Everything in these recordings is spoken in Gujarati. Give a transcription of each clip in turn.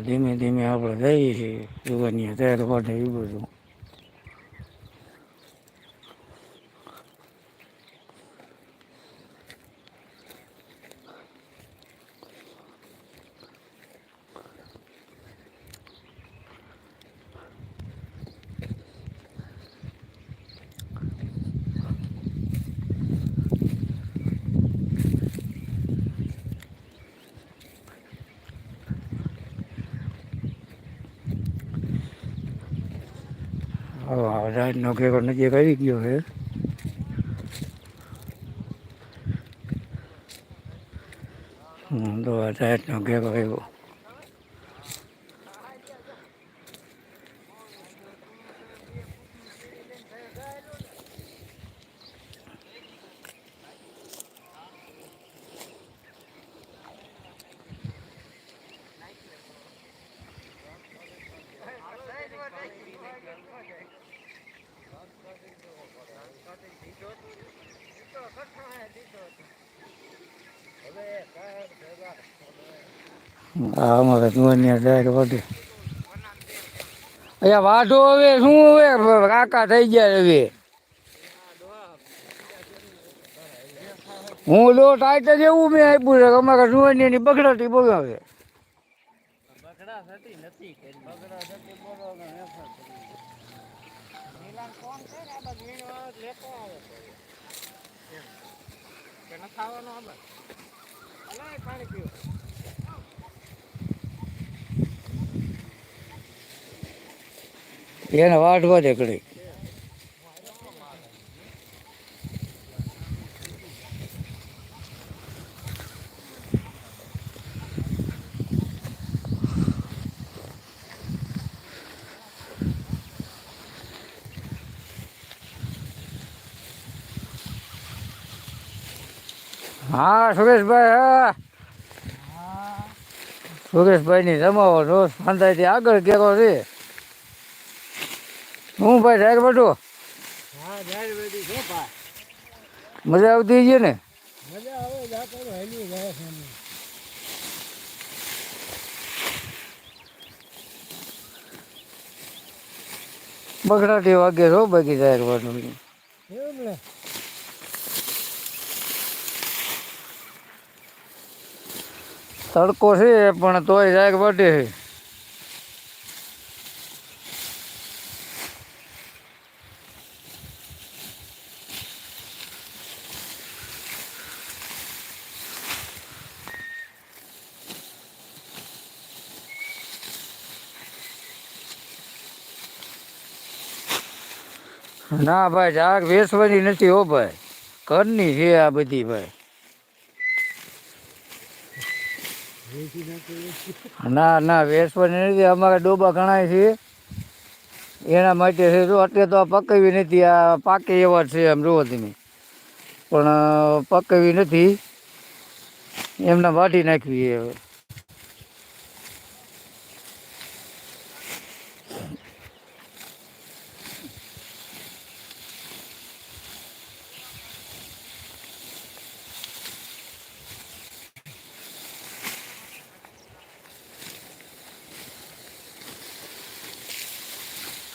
ધીમે ધીમે આપણે જઈએ છીએ. જુવાની અત્યારે માટે એ બધું. રાતનો કેકો નજીક આવી ગયો છે. રાતનો કેકો આવ્યો હા, અમારે જુવાની તૈયાર માટે અહીંયા વાઢો હવે, શું હવે? કાકા થઈ ગયા હવે. હું લો ટાઈટ જ એવું મેં આપ્યું છે, અમારે જુવાની એની બગડાટી બોલાવે. એને વાટવા દે હા સુરેશભાઈ હા. સુરેશભાઈ ની જમાવો છો શાંતાઈથી આગળ કેરો છે. હું ભાઈ ડાયર બધું જાહેર મજા આવતી છે ને. બગડાટી વાગે છો બાકી સાહેબ બધું એવું ને તડકો છે, પણ તોય જાગ બટે છે. ના ભાઈ, જાગ વેસવાની નથી હો ભાઈ. ઘરની છે આ બધી ભાઈ વેચી નાખી ના ના વેચવાની નથી. અમારે ડોબા ઘણા છે. એના માટે છે જો એટલે તો પકવી નથી. આ પાકે એવા છે એમ જોવો તમે. પણ પકવી નથી. એમને વાઢી નાખવી હવે.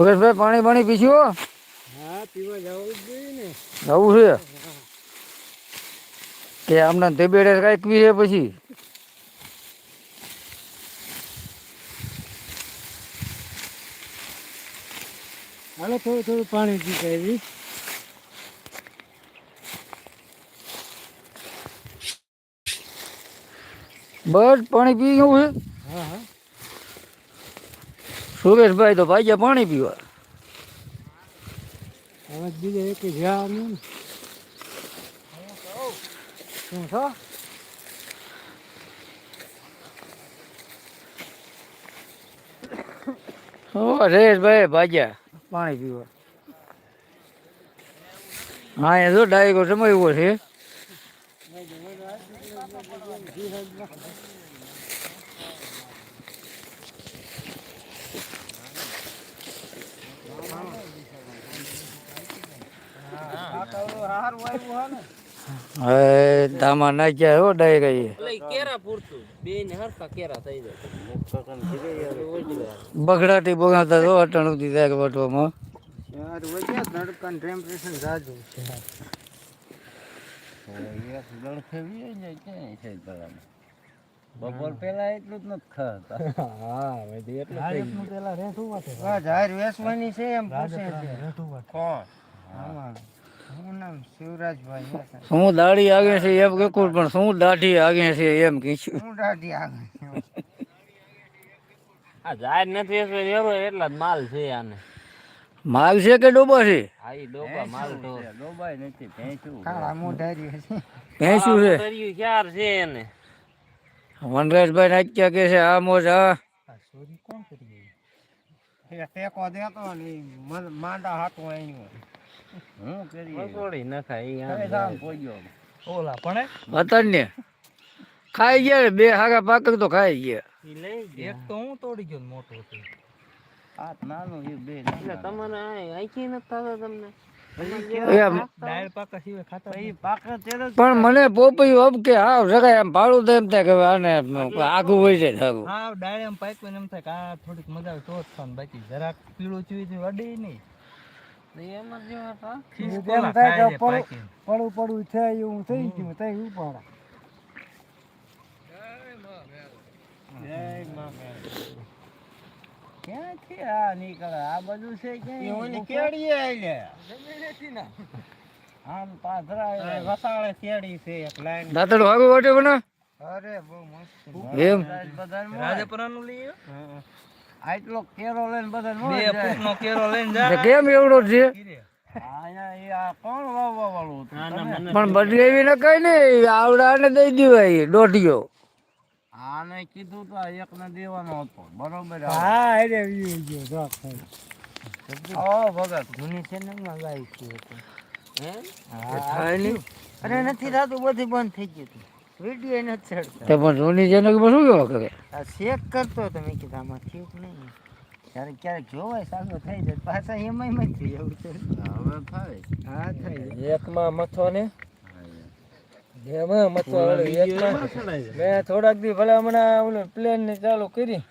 સુરેશભાઈ પાણી પાણી પીશું? હા પીવા જવું જોઈએ ને. જવું છે? કે આમને તેબેડે કાંઈક પીએ પછી? હાલો થોડું થોડું પાણી પીતા એવી બસ પાણી પી ગયું છે. સુરેશભાઈ તો ભાઈ પાણી પીવા. હવે બીજા એક જ્યાં નહીં શું છો? ઓ રેશભાઈ ભાગ્યા. પાણી પીવા. હા એ જો ડાયકો સમયવો છે હારું આવ્યું હા ને હવે ધામા નાખ્યા હો કેરા પૂરતું. બે ને હરખા કેરા થઈ જાય. બગડાટી બગાડતા તો અટણ ઉધી થાય વટવામાં. યાર વજ્યા ધડકન ટેમ્પરેચર જાજુ છે એક દડખે વી જાય ક્યાંય છે બપોર પેલા એટલું જ નથી ખાતા. હા વધી એટલું પેલા રેઠું વાટે બસ વેસવાની છે એમ પૂછે છે. કોણ. શું દાઢી આગે છે એમ કે પણ શું દાઢી આગે છે એમ કીધું. શું દાઢી આ જાહેર નથી એવો એટલા જ માલ છે આને. માલ છે કે ડોબા છે? હા ઈ ડોબા માલ તો. ડોબાય નથી ભેંસું કાળા મોઢારી હશે. ભેંસું છે? કર્યું છે એને? વનરાજભાઈ નાચ્યા કે છે આ મોજ આ? કોણ કરી એ ટેકો દેતો ને માંડા હાથો આવ્યું હું કરી નખાય ઓલા પણ ખાઈ ગયા બે હાગા પાક તો ખાઈ ગયા. એક તો હું તોડી ગયો ને મોટો હતો. નાનો એ બે એટલે તમને આંખી નથી થતો તમને? પણ મને પોપી અબ કે હા જગાય એમ ભાડું તો એમ થાય કે હવે આને આખું હોય છે થાકું હા ડાયર એમ પાક્યું એમ થાય કે આ થોડીક મજા આવે તો જ બાકી. જરાક પીળું ચીવી વડી અડે નહીં. પડું પડું છે એવું થઈ ગયું તઈ ઉપાડા. માં ક્યાંથી આ નીકળે? આ બધું છે ક્યાં કેડીએ આલે આમ પાથરા વસાળે કેડી છે એક લાઈન. દાંતડું આગું વાટે બના અરે બહુ મસ્ત. એમ? રાજપરાનું? આટલો કેરો લઈને બધા બે ફૂટનો કેરો લઈને જા. કેમ એવડો છે? આયા એ આ કોણ વાળું હતું? તમે? પણ બદલાવી ન કઈ ને આવડાને દઈ દેવાય દોઢિયો. આને કીધું તો આ એકને દેવાનો હતો. બરોબર હા અરે ગયો ભગત. જૂની ચેનલમાં લાવી છે હે? અરે નથી થતું બધું બંધ થઈ ગયું હતું. વીડિયો નથી ચડતો. તો પણ રોની જેનો કે શું કેવા કરે? આ ચેક કરતો તો મેં કીધું આમાં થયું કે નહીં? ક્યારેક ક્યારેક જોવાય સારું થઈ જાય. પાછા એમાંય મત થઈ એવું છે. હવે થાય હા થાય એકમાં મથો ને? એમાં મથો એકમાં. મેં થોડાક દી ભલા હમણાં ઓલું પ્લેન ને ચાલુ કરી.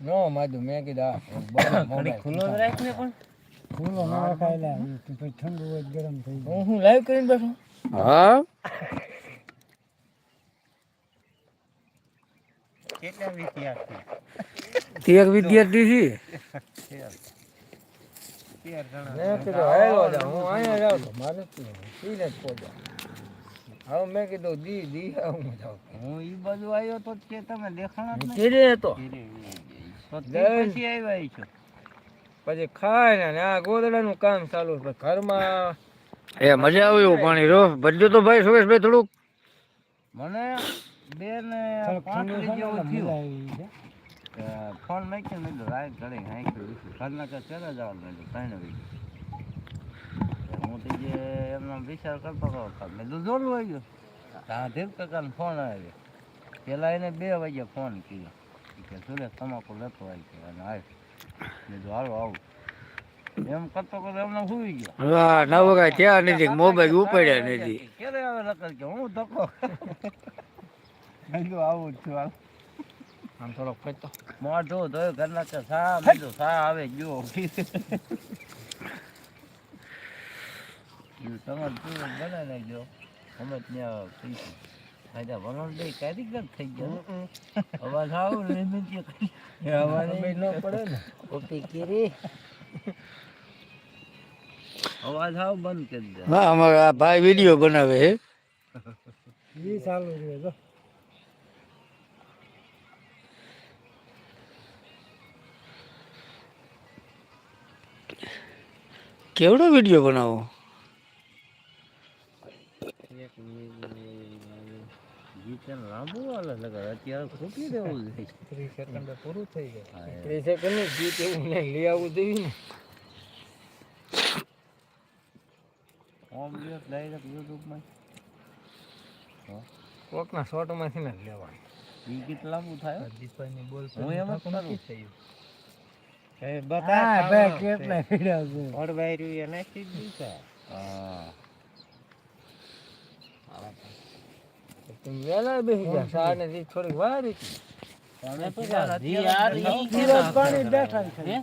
નો માધુ મેં કીધું આ ખુલ્લો પણ. ફૂલો ના રખાયેલા તો પછી ઠંડુ હોય તો ગરમ થઈ જાય હું હું લાઈવ કરીને બેઠો હા કેટલા વિદ્યાર્થી તે એક વિદ્યાર્થી છે તેર જણા મેં કીધું હાલો જા હું અહીંયા જાઉં તો મારે જ પીવાનું. પીને જ પહોંચ્યા હવે મેં કીધું દી દી હું જાઉં હું ઈ બાજુ આવ્યો તો કે તમે દેખાણા જ નહીં કેરે હતો તો તે જૈન. પછી આવ્યા છો પછી ખાય ને આ ગોદડાનું કામ ચાલુ છે. ઘરમાં એ મજા આવી એવું પાણી રો ભજ્યું તો ભાઈ સુરેશભાઈ થોડુંક. મને બે ને કે ફોન મૂક્યો મેં કીધું રાત ઘડી હાંક્યું ઘરના કે ચલે જવાનું મેં કીધું ત્રણ વીક હું તો જે એમનો વિચાર કરતો હતો મેં કીધું જોડું આવી ગયું ત્યાં ધીર કાકાનો ફોન આવ્યો. પેલા એને બે વાગે ફોન કર્યો. કે સુરેશ તમાકુ લેતો આવી ગયો અને આવ નવો ત્યાં નથી મોબાઈલ ઉપાડ્યા નથી હું ધક્કો આવું જ છું હાલ આમ થોડોક ફરતો મોઢું ધોયું ઘરના કે સા બીજું સા આવે ગયો તમારે તું બનાવી નાખજો અમે ત્યાં પૈસા થઈ ગયા. અવાજ આવું ને નીચે અવાજ ન પડે ને. ઓપી કરી. અવાજ આવ બંધ કરી દે. હા અમારા ભાઈ વીડિયો બનાવે છે. ઈ ચાલુ રહે જો. કેવડો વીડિયો બનાવો ગીતન લાંબુ હાલે લગર અત્યારે ખૂટી દેવું ત્રીસ સેકન્ડ પૂરું થઈ જાય ત્રીસ સેકન્ડનું ગીત એવું ને લઈ આવવું દેવી ને. ઓમ દિવસ ડાયરેક્ટ યુટ્યુબમાં. કોકના શોર્ટમાંથી ને લેવાનું એ ગીત લાંબુ થાય? હો. બોલ હું એમ જ કરું. થયું હા ભાઈ કેટલા હા. તમે વહેલા બેસી ગયા સાડા ને થોડીક વાર હતી. તમે પેલા GR ઈ કેનો ગિલાસ અક્ષર પાણી કરાવેલો? બેઠા છે. હે?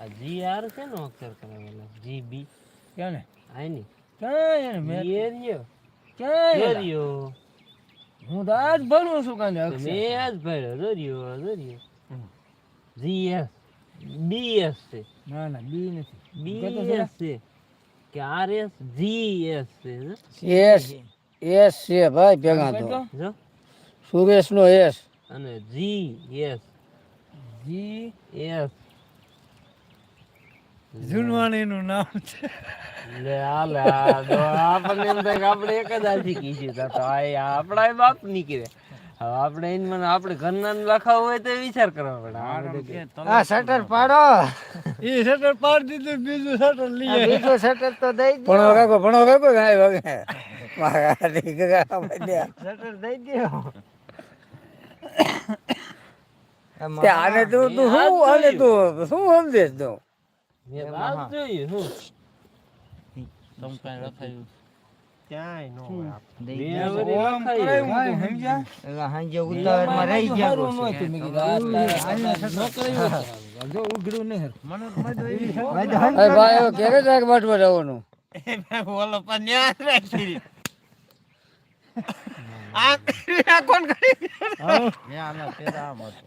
આ GR કેનો અક્ષર કરાવેલો? GB? ક્યાંને? આની? ક્યાં એને મેં ઈ એ રહ્યો. ક્યાં જો એલા? રહ્યો. હું તો આજ ભણું છું કાંઈ તો અક્ષર. મેં આ જ ભર્યો. જો રહ્યો, જો રહ્યો. GS. BS છે. ના ના બી નથી કહેતો BS છે. કે RS, GS છે. જો. એસ એસ છે ભાઈ ભેગા તો. સુરેશ નો એસ. અને GS. G S. જુનવાણી નું નામ છે. લે આલે આ આપણને એમ થાય કે આપણે એક જ હાથી કીધી તા તો આ આપણા બાપ નીકળે. હવે આપણે એને મને આપણે ઘરના લખાવ હોય તો વિચાર કરવા પડે. આ શટર પાડો. એ શટર પાડી દીધું બીજું શટર લઈએ બીજું શટર તો દઈ દો ભણો કાકો ભણો કાકો ગાય વગે? મારા ગગા બધ્યા. શટર દઈ દો તે આને તું તું શું આને તું શું સમજેશ તું મેં તો આ જ જોયું શું દઈ મેં દો. વળી ઓમ લખાયું. કરાવ્યું તું, સમજ્યા? એલા હાંજે ઉતાવળમાં રહી ગયા હારું પછી. નહોતું. મેં કીધું આ તારે ન કરાવ્યું હોત. જો ઉઘડું નહીં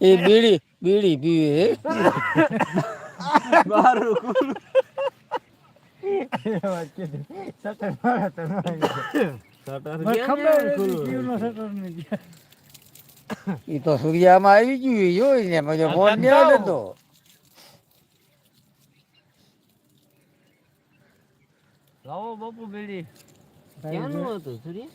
એ બીડી બીડી પીવે બારું ખુલ્લું. શટર પાડો તો. એ તો સૂર્યામાં આવી ગયું જોઈ ને પછી ફોન નહીં તો. લાવો બાપુ બેડી. ક્યાંનું હતું સૂર્ય?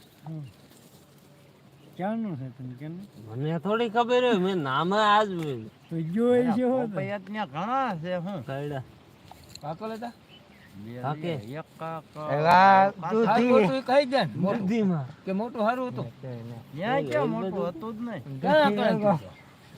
ક્યાંનું છે તમે કેમ મને થોડી ખબર હોય મેં નામ આજ જોયું તો જોઈ છે હો તો. ત્યાં ઘણા છે હું. કઈડા. કાકો લેતા. મોટું હારું કે મોટું સારું હતું? મોટું હતું જ નહીં.